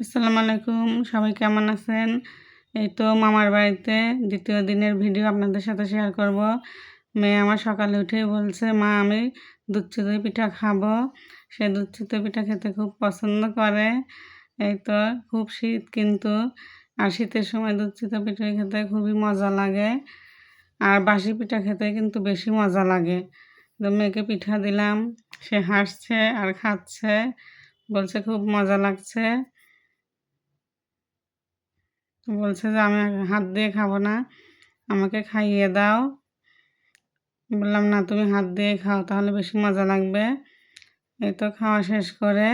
আসসালামু আলাইকুম, সবাই কেমন আছেন? এই তো মামার বাড়িতে দ্বিতীয় দিনের ভিডিও আপনাদের সাথে শেয়ার করব। মেয়ে আমার সকালে উঠেই বলছে, মা, আমি দুধ চিতই পিঠা খাব। সে দুধ চিতই পিঠা খেতে খুব পছন্দ করে। এই তো খুব শীত কিন্তু, আর শীতের সময় দুধ চিতই পিঠা খেতে খুবই মজা লাগে। আর বাসি পিঠা খেতে কিন্তু বেশি মজা লাগে। তো মেয়েকে পিঠা দিলাম, সে হাসছে আর খাচ্ছে, বলছে খুব মজা লাগছে। বলছে যে, আমি হাত দিয়ে খাব না, আমাকে খাইয়ে দাও। বললাম, না, তুমি হাত দিয়ে খাও, তাহলে বেশি মজা লাগবে। এই তো খাওয়া শেষ করে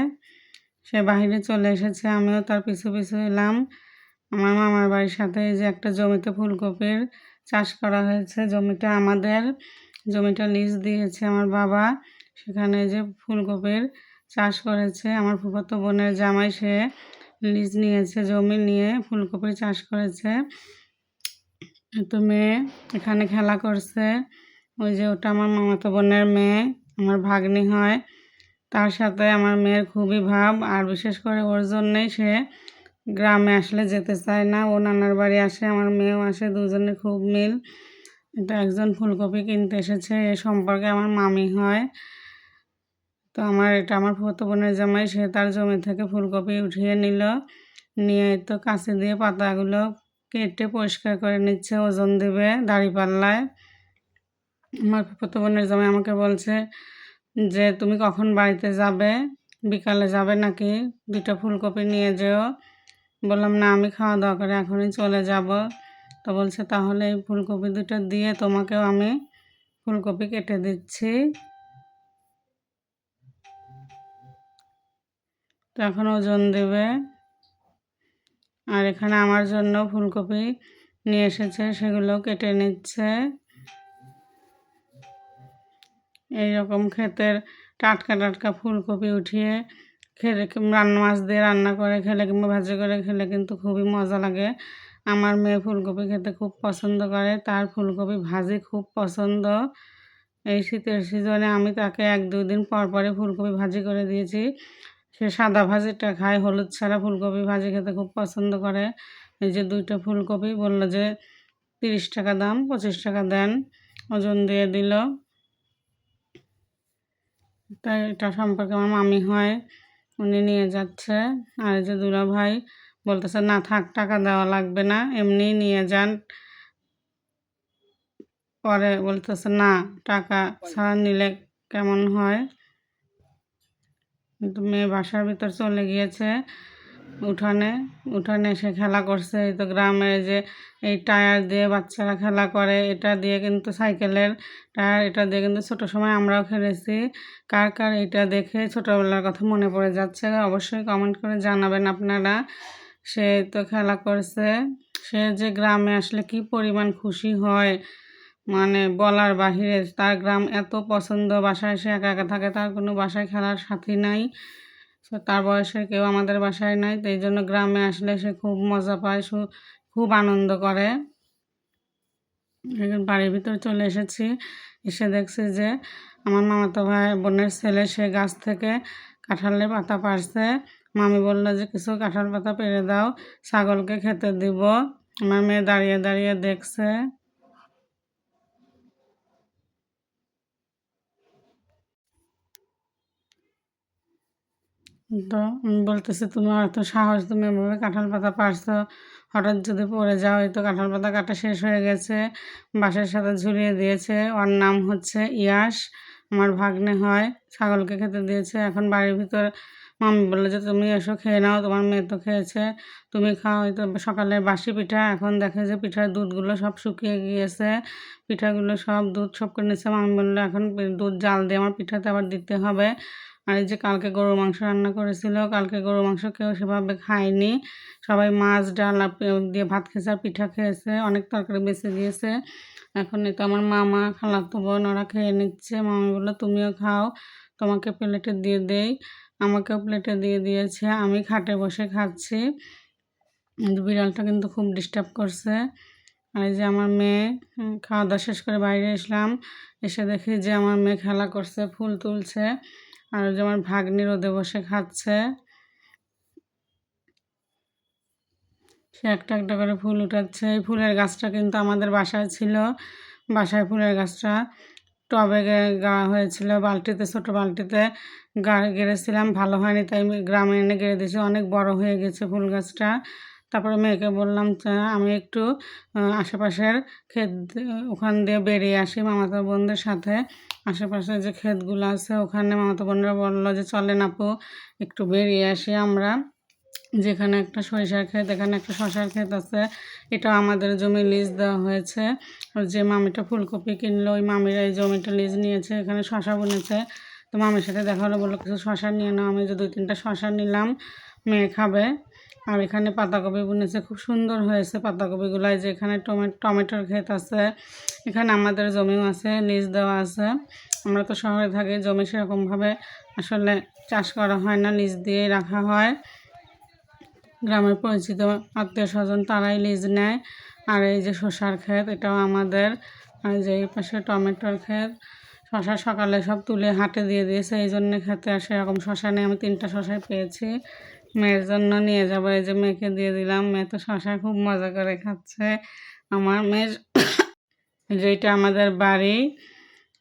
সে বাহিরে চলে এসেছে। আমিও তার পিছু পিছু এলাম। আমার মামার বাড়ির সাথে এই যে একটা জমিতে ফুলকপির চাষ করা হয়েছে, জমিটা আমাদের, জমিটা লিজ দিয়েছে আমার বাবা। সেখানে যে ফুলকপির চাষ করেছে। আমার ফুফাতো বোনের জামাই সে লিজ নিয়েছে জমি নিয়ে ফুলকপি চাষ করেছে। তো মেয়ে এখানে খেলা করছে। ওই যে ওটা আমার মামাতো বোনের মেয়ে, আমার ভাগ্নি হয়। তার সাথে আমার মেয়ের খুবই ভাব, আর বিশেষ করে ওর জন্যেই সে গ্রামে আসলে যেতে চায় না। ও নানার বাড়ি আসে, আমার মেয়েও আসে দুজনের খুব মিল। এটা একজন ফুলকপি কিনতে এসেছে, এ সম্পর্কে আমার মামি হয়। তো আমার এটা আমার ফুতো বোনের জামাই, সে তার জমি থেকে ফুলকপি উঠিয়ে নিল। নিয়ে তো কাছে দিয়ে পাতাগুলো কেটে পরিষ্কার করে নিচ্ছে, ওজন দেবে দাড়ি পাল্লায়। আমার ফুতো বোনের জামাই আমাকে বলছে যে, তুমি কখন বাড়িতে যাবে? বিকালে যাবে নাকি? দুটো ফুলকপি নিয়ে যেও। বললাম, না, আমি খাওয়া দাওয়া করে এখনই চলে যাব। তো বলছে, তাহলে এই ফুলকপি দুটো দিয়ে তোমাকেও আমি ফুলকপি কেটে দিচ্ছি। তো এখন ওজন দেবে। আর এখানে আমার জন্য ফুলকপি নিয়ে এসেছে, সেগুলো কেটে নিচ্ছে। এইরকম ক্ষেতের টাটকা টাটকা ফুলকপি উঠিয়ে খেলে, রান্না মাছ দিয়ে রান্না করে, খেলে কিংবা ভাজি করে খেলে কিন্তু খুবই মজা লাগে। আমার মেয়ে ফুলকপি খেতে খুব পছন্দ করে, তার ফুলকপি ভাজি খুব পছন্দ। এই শীতের সিজনে আমি তাকে এক দুদিন পর পরে ফুলকপি ভাজি করে দিয়েছি। সে সাদা ভাজিটা খায়, হলুদ ছাড়া ফুলকপি ভাজি খেতে খুব পছন্দ করে। এই যে দুইটা ফুলকপি বলল যে তিরিশ টাকা দাম, পঁচিশ টাকা দেন, ওজন দিয়ে দিল। তাই এটা সম্পর্কে আমার মামি হয়, উনি নিয়ে যাচ্ছে। আর যে দুলা ভাই বলতেছে, না থাক, টাকা দেওয়া লাগবে না এমনি নিয়ে যান। পরে বলতেছে, না, টাকা ছাড়া নিলে কেমন হয়? কিন্তু মেয়ে বাসার ভিতর চলে গিয়েছে উঠানে। উঠানে এসে খেলা করছে। এই তো গ্রামে যে এই টায়ার দিয়ে বাচ্চারা খেলা করে, এটা দিয়ে কিন্তু সাইকেলের টায়ার, এটা দিয়ে কিন্তু ছোটো সময় আমরাও খেলেছি। কার কার এটা দেখে ছোটোবেলার কথা মনে পড়ে যাচ্ছে, অবশ্যই কমেন্ট করে জানাবেন আপনারা। সে তো খেলা করছে। সে যে গ্রামে আসলে কি পরিমাণ খুশি হয় মানে বলার বাহিরে তার গ্রাম এত পছন্দ, বাসায় সে একা একা থাকে, তার কোনো বাসায় খেলার সাথী নাই। তার বয়সের কেউ আমাদের বাসায় নাই, তো এই জন্য গ্রামে আসলে সে খুব মজা পায় খুব আনন্দ করে। বাড়ির ভিতর চলে এসেছি, এসে দেখছি যে আমার মামাতো ভাই বোনের ছেলে সে গাছ থেকে কাঁঠালের পাতা পারছে মামি বলল যে, কিছু কাঁঠাল পাতা পেরে দাও, ছাগলকে খেতে দিব। আমার মেয়ে দাঁড়িয়ে দাঁড়িয়ে দেখছে। তো বলতেছে, তোমার এত সাহস, তুমি এভাবে কাঁঠাল পাতা পারছ? হঠাৎ যদি পড়ে যাও, এই তো কাঁঠাল পাতা কাটা শেষ হয়ে গেছে। বাঁশের সাথে ঝুলিয়ে দিয়েছে। ওর নাম হচ্ছে ইয়াস আমার ভাগ্নে হয়, ছাগলকে খেতে দিয়েছে। এখন বাড়ির ভিতর মামি বলল যে, তুমি এসো, খেয়ে নাও, তোমার মেয়ে তো খেয়েছে। তুমি খাও হয়তো সকালের বাসি পিঠা। এখন দেখে যে পিঠার দুধগুলো সব শুকিয়ে গিয়েছে। পিঠাগুলো সব দুধ সব করে নিচ্ছে মামি বলল, এখন দুধ জাল দিয়ে আমার পিঠাতে আবার দিতে হবে। আর যে কালকে গরুর মাংস রান্না করেছিল, কালকে গরুর মাংস কেউ সেভাবে খায়নি। সবাই মাছ, ডাল দিয়ে ভাত খেয়েছে আর পিঠা খেয়েছে, অনেক তরকারি বেঁচে দিয়েছে। এখন তো আমার মামা, খালাতো বোন, ওরা খেয়ে নিচ্ছে। মামা বলল, তুমিও খাও, তোমাকে প্লেটে দিয়ে দেই। আমাকেও প্লেটে দিয়ে দিয়েছে, আমি খাটে বসে খাচ্ছি। বিড়ালটা কিন্তু খুব ডিস্টার্ব করছে। আর যে আমার মেয়ে খাওয়া দাওয়া শেষ করে বাইরে এসলাম। এসে দেখি যে আমার মেয়ে খেলা করছে, ফুল তুলছে। আর যে আমার ভাগ্নি রোদে বসে খাচ্ছে। সে একটা একটা করে ফুল উঠাচ্ছে। এই ফুলের গাছটা কিন্তু আমাদের বাসায় ছিল। বাসায় ফুলের গাছটা টবে গাড়া হয়েছিল। বালতিতে, ছোটো বালতিতে গাড়ি গেড়েছিলাম। ভালো হয়নি, তাই গ্রামে এনে গেড়ে দিয়েছি। অনেক বড় হয়ে গেছে ফুল গাছটা। তারপরে মেয়েকে বললাম আমি একটু আশেপাশের ক্ষেত, ওখান দিয়ে বেরিয়ে আসি মামাতো বোনদের সাথে। আশেপাশে যে ক্ষেতগুলো আছে, ওখানে মামাতো বোনরা বলল যে, চলেন আপু, একটু বেরিয়ে আসি আমরা। যেখানে একটা সরিষার ক্ষেত, এখানে একটা শশার ক্ষেত আছে। এটা আমাদের জমি লিজ দেওয়া হয়েছে। যে মামিটা ফুলকপি কিনলো, ওই মামিরা এই জমিটা লিজ নিয়েছে, এখানে শশা বুনেছে। তো মামির সাথে দেখা হলো, বলল, কিছু শশা নিয়ে নাও, আমি যে দুই তিনটা শশা নিলাম, মেয়ে খাবে। আর এখানে পাতাকপি বুনেছে খুব সুন্দর হয়েছে পাতাকপিগুলো যে এখানে টমে, টমেটোর ক্ষেত আছে, এখানে আমাদের জমিও আছে লিজ দেওয়া আছে। আমরা তো শহরে থাকি, জমি সেরকমভাবে আসলে চাষ করা হয় না লিজ দিয়ে রাখা হয়। গ্রামের পরিচিত আত্মীয় স্বজন তারাই লিজ নেয়। আর এই যে শসার ক্ষেত, এটাও আমাদের। আর যে এই পাশে টমেটোর ক্ষেত, শশা সকালে সব তুলে হাটে দিয়ে দিয়েছে, এই জন্য খেতে আর সেরকম শশা নেই। আমি তিনটা শশাই পেয়েছি। মেয়ের জন্য নিয়ে যাব। এই যে মেয়েকে দিয়ে দিলাম। মেয়ে তো শশা খুব মজা করে খাচ্ছে। আমার মেয়ের যে এটা আমাদের বাড়ি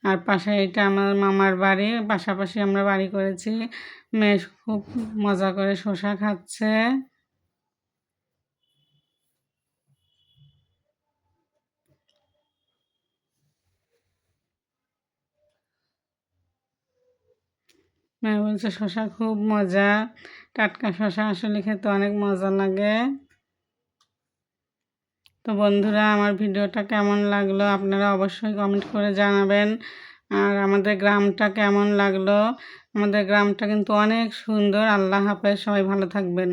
আর পাশে এটা আমার মামার বাড়ি। পাশাপাশি আমরা বাড়ি করেছি। মেয়ে খুব মজা করে শশা খাচ্ছে। মেয়ে বলছে শশা খুব মজা। টাটকা শশা আসলে খেতে অনেক মজা লাগে। তো বন্ধুরা, আমার ভিডিওটা কেমন লাগল আপনারা অবশ্যই কমেন্ট করে জানাবেন। আর আমাদের গ্রামটা কেমন লাগল? আমাদের গ্রামটা কিন্তু অনেক সুন্দর। আল্লাহ হাফেজ, সবাই ভালো থাকবেন।